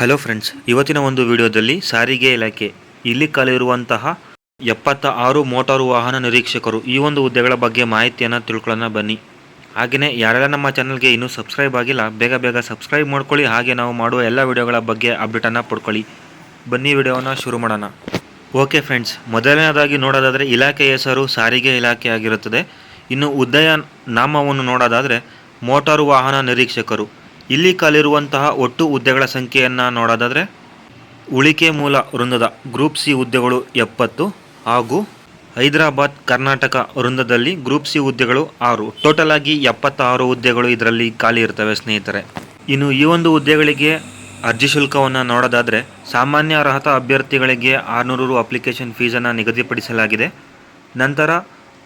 Hello friends ಇವತ್ತಿನ ಒಂದು ವಿಡಿಯೋದಲ್ಲಿ ಸಾರಿಗೆ ಇಲಾಖೆ, ಇಲ್ಲಿ ಕಾಲಿರುವಂತಹ ಎಪ್ಪತ್ತ ಆರು ಮೋಟಾರು ವಾಹನ ನಿರೀಕ್ಷಕರು ಈ ಒಂದು ಹುದ್ದೆಗಳ ಬಗ್ಗೆ ಮಾಹಿತಿಯನ್ನು ತಿಳ್ಕೊಳ್ಳೋಣ ಬನ್ನಿ. ಹಾಗೆಯೇ ಯಾರೆಲ್ಲ ನಮ್ಮ ಚಾನಲ್ಗೆ ಇನ್ನೂ ಸಬ್ಸ್ಕ್ರೈಬ್ ಆಗಿಲ್ಲ, ಬೇಗ ಬೇಗ ಸಬ್ಸ್ಕ್ರೈಬ್ ಮಾಡ್ಕೊಳ್ಳಿ. ಹಾಗೆ ನಾವು ಮಾಡುವ ಎಲ್ಲ ವಿಡಿಯೋಗಳ ಬಗ್ಗೆ ಅಪ್ಡೇಟನ್ನು ಪಡ್ಕೊಳ್ಳಿ. ಬನ್ನಿ ವಿಡಿಯೋನ ಶುರು ಮಾಡೋಣ. ಓಕೆ ಫ್ರೆಂಡ್ಸ್ ಮೊದಲನೇದಾಗಿ ನೋಡೋದಾದರೆ ಇಲಾಖೆ ಹೆಸರು ಸಾರಿಗೆ ಇಲಾಖೆ ಆಗಿರುತ್ತದೆ. ಇನ್ನು ಹುದ್ದೆಯ ನಾಮವನ್ನು ನೋಡೋದಾದರೆ ಮೋಟಾರು ವಾಹನ ನಿರೀಕ್ಷಕರು. ಇಲ್ಲಿ ಖಾಲಿರುವಂತಹ ಒಟ್ಟು ಹುದ್ದೆಗಳ ಸಂಖ್ಯೆಯನ್ನು ನೋಡೋದಾದರೆ ಉಳಿಕೆ ಮೂಲ ವೃಂದದ ಗ್ರೂಪ್ ಸಿ ಹುದ್ದೆಗಳು ಎಪ್ಪತ್ತು ಹಾಗೂ ಹೈದರಾಬಾದ್ ಕರ್ನಾಟಕ ವೃಂದದಲ್ಲಿ ಗ್ರೂಪ್ ಸಿ ಹುದ್ದೆಗಳು ಆರು. ಟೋಟಲ್ ಆಗಿ ಎಪ್ಪತ್ತಾರು ಹುದ್ದೆಗಳು ಇದರಲ್ಲಿ ಖಾಲಿ ಇರ್ತವೆ ಸ್ನೇಹಿತರೆ. ಇನ್ನು ಈ ಒಂದು ಹುದ್ದೆಗಳಿಗೆ ಅರ್ಜಿ ಶುಲ್ಕವನ್ನು ನೋಡೋದಾದರೆ ಸಾಮಾನ್ಯ ಅರ್ಹತ ಅಭ್ಯರ್ಥಿಗಳಿಗೆ ಆರುನೂರು ರು ಅಪ್ಲಿಕೇಶನ್ ಫೀಸನ್ನು ನಿಗದಿಪಡಿಸಲಾಗಿದೆ. ನಂತರ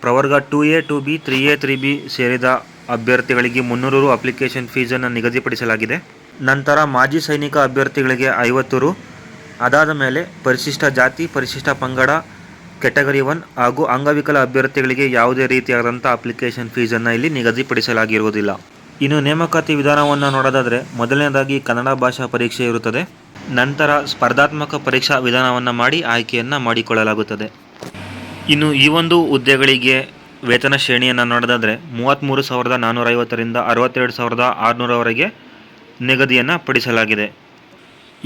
ಪ್ರವರ್ಗ two A two B, three A, three B ಸೇರಿದ ಅಭ್ಯರ್ಥಿಗಳಿಗೆ ಮುನ್ನೂರು ರು ಅಪ್ಲಿಕೇಶನ್ ಫೀಸನ್ನು ನಿಗದಿಪಡಿಸಲಾಗಿದೆ. ನಂತರ ಮಾಜಿ ಸೈನಿಕ ಅಭ್ಯರ್ಥಿಗಳಿಗೆ ಐವತ್ತು ರು. ಅದಾದ ಮೇಲೆ ಪರಿಶಿಷ್ಟ ಜಾತಿ, ಪರಿಶಿಷ್ಟ ಪಂಗಡ, ಕೆಟಗರಿ ಒನ್ ಹಾಗೂ ಅಂಗವಿಕಲ ಅಭ್ಯರ್ಥಿಗಳಿಗೆ ಯಾವುದೇ ರೀತಿಯಾದಂಥ ಅಪ್ಲಿಕೇಶನ್ ಫೀಸನ್ನು ಇಲ್ಲಿ ನಿಗದಿಪಡಿಸಲಾಗಿರುವುದಿಲ್ಲ. ಇನ್ನು ನೇಮಕಾತಿ ವಿಧಾನವನ್ನು ನೋಡೋದಾದರೆ ಮೊದಲನೇದಾಗಿ ಕನ್ನಡ ಭಾಷಾ ಪರೀಕ್ಷೆ ಇರುತ್ತದೆ. ನಂತರ ಸ್ಪರ್ಧಾತ್ಮಕ ಪರೀಕ್ಷಾ ವಿಧಾನವನ್ನು ಮಾಡಿ ಆಯ್ಕೆಯನ್ನು ಮಾಡಿಕೊಳ್ಳಲಾಗುತ್ತದೆ. ಇನ್ನು ಈ ಒಂದು ಹುದ್ದೆಗಳಿಗೆ ವೇತನ ಶ್ರೇಣಿಯನ್ನು ನೋಡೋದಾದರೆ ಮೂವತ್ತ್ಮೂರು ಸಾವಿರದ ನಾನ್ನೂರೈವತ್ತರಿಂದ ಅರವತ್ತೆರಡು ಸಾವಿರದ ಆರುನೂರವರೆಗೆ ನಿಗದಿಯನ್ನು ಪಡಿಸಲಾಗಿದೆ.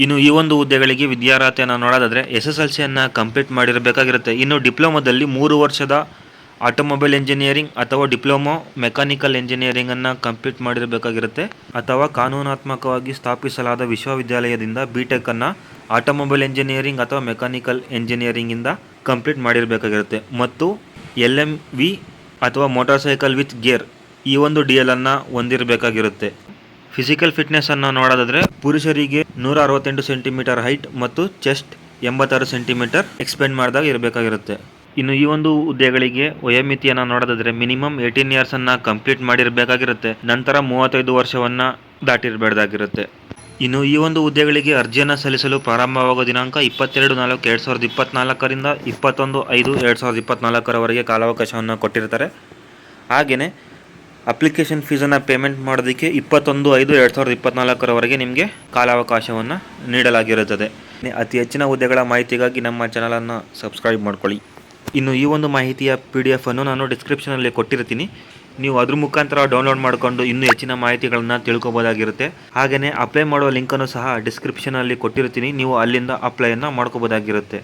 ಇನ್ನು ಈ ಒಂದು ಹುದ್ದೆಗಳಿಗೆ ವಿದ್ಯಾರ್ಹತೆಯನ್ನು ನೋಡೋದಾದರೆ ಎಸ್ ಎಸ್ ಎಲ್ ಸಿಯನ್ನು ಕಂಪ್ಲೀಟ್ ಮಾಡಿರಬೇಕಾಗಿರುತ್ತೆ. ಇನ್ನು ಡಿಪ್ಲೊಮೊದಲ್ಲಿ ಮೂರು ವರ್ಷದ ಆಟೋಮೊಬೈಲ್ ಇಂಜಿನಿಯರಿಂಗ್ ಅಥವಾ ಡಿಪ್ಲೊಮೊ ಮೆಕ್ಯಾನಿಕಲ್ ಇಂಜಿನಿಯರಿಂಗನ್ನು ಕಂಪ್ಲೀಟ್ ಮಾಡಿರಬೇಕಾಗಿರುತ್ತೆ. ಅಥವಾ ಕಾನೂನಾತ್ಮಕವಾಗಿ ಸ್ಥಾಪಿಸಲಾದ ವಿಶ್ವವಿದ್ಯಾಲಯದಿಂದ ಬಿ ಟೆಕ್ಕನ್ನು ಆಟೋಮೊಬೈಲ್ ಇಂಜಿನಿಯರಿಂಗ್ ಅಥವಾ ಮೆಕ್ಯಾನಿಕಲ್ ಇಂಜಿನಿಯರಿಂಗಿಂದ ಕಂಪ್ಲೀಟ್ ಮಾಡಿರಬೇಕಾಗಿರುತ್ತೆ. ಮತ್ತು ಎಲ್ ಎಂ ವಿ ಅಥವಾ ಮೋಟಾರ್ ಸೈಕಲ್ ವಿತ್ ಗೇರ್ ಈ ಒಂದು ಡಿ ಎಲ್ ಅನ್ನು ಹೊಂದಿರಬೇಕಾಗಿರುತ್ತೆ. ಫಿಸಿಕಲ್ ಫಿಟ್ನೆಸ್ಸನ್ನು ನೋಡೋದಾದರೆ ಪುರುಷರಿಗೆ ನೂರ ಅರವತ್ತೆಂಟು ಸೆಂಟಿಮೀಟರ್ ಹೈಟ್ ಮತ್ತು ಚೆಸ್ಟ್ ಎಂಬತ್ತಾರು ಸೆಂಟಿಮೀಟರ್ ಎಕ್ಸ್ಪೆಂಡ್ ಮಾಡಿದಾಗ ಇರಬೇಕಾಗಿರುತ್ತೆ. ಇನ್ನು ಈ ಒಂದು ಹುದ್ದೆಗಳಿಗೆ ವಯೋಮಿತಿಯನ್ನು ನೋಡೋದಾದರೆ ಮಿನಿಮಮ್ ಏಯ್ಟೀನ್ ಇಯರ್ಸನ್ನು ಕಂಪ್ಲೀಟ್ ಮಾಡಿರಬೇಕಾಗಿರುತ್ತೆ. ನಂತರ ಮೂವತ್ತೈದು ವರ್ಷವನ್ನು ದಾಟಿರಬೇಡ್ದಾಗಿರುತ್ತೆ. ಇನ್ನು ಈ ಒಂದು ಹುದ್ದೆಗಳಿಗೆ ಅರ್ಜಿಯನ್ನು ಸಲ್ಲಿಸಲು ಪ್ರಾರಂಭವಾಗುವ ದಿನಾಂಕ ಇಪ್ಪತ್ತೆರಡು ನಾಲ್ಕು ಎರಡು ಸಾವಿರದ ಇಪ್ಪತ್ತ್ನಾಲ್ಕರಿಂದ ಇಪ್ಪತ್ತೊಂದು ಐದು ಎರಡು ಸಾವಿರದ ಇಪ್ಪತ್ತ್ನಾಲ್ಕರವರೆಗೆ ಕಾಲಾವಕಾಶವನ್ನು ಕೊಟ್ಟಿರ್ತಾರೆ. ಹಾಗೆಯೇ ಅಪ್ಲಿಕೇಶನ್ ಫೀಸನ್ನು ಪೇಮೆಂಟ್ ಮಾಡೋದಕ್ಕೆ ಇಪ್ಪತ್ತೊಂದು ಐದು ಎರಡು ಸಾವಿರದ ಇಪ್ಪತ್ತ್ನಾಲ್ಕರವರೆಗೆ ನಿಮಗೆ ಕಾಲಾವಕಾಶವನ್ನು ನೀಡಲಾಗಿರುತ್ತದೆ. ಅತಿ ಹೆಚ್ಚಿನ ಹುದ್ದೆಗಳ ಮಾಹಿತಿಗಾಗಿ ನಮ್ಮ ಚಾನಲನ್ನು ಸಬ್ಸ್ಕ್ರೈಬ್ ಮಾಡ್ಕೊಳ್ಳಿ. ಇನ್ನು ಈ ಒಂದು ಮಾಹಿತಿಯ ಪಿ ಡಿ ಎಫನ್ನು ನಾನು ಡಿಸ್ಕ್ರಿಪ್ಷನಲ್ಲಿ ಕೊಟ್ಟಿರ್ತೀನಿ. ನೀವು ಅದ್ರ ಮುಖಾಂತರ ಡೌನ್ಲೋಡ್ ಮಾಡಿಕೊಂಡು ಇನ್ನೂ ಹೆಚ್ಚಿನ ಮಾಹಿತಿಗಳನ್ನು ತಿಳ್ಕೊಬೋದಾಗಿರುತ್ತೆ. ಹಾಗೆಯೇ ಅಪ್ಲೈ ಮಾಡುವ ಲಿಂಕನ್ನು ಸಹ ಡಿಸ್ಕ್ರಿಪ್ಷನಲ್ಲಿ ಕೊಟ್ಟಿರ್ತೀನಿ. ನೀವು ಅಲ್ಲಿಂದ ಅಪ್ಲೈಯನ್ನು ಮಾಡ್ಕೋಬೋದಾಗಿರುತ್ತೆ.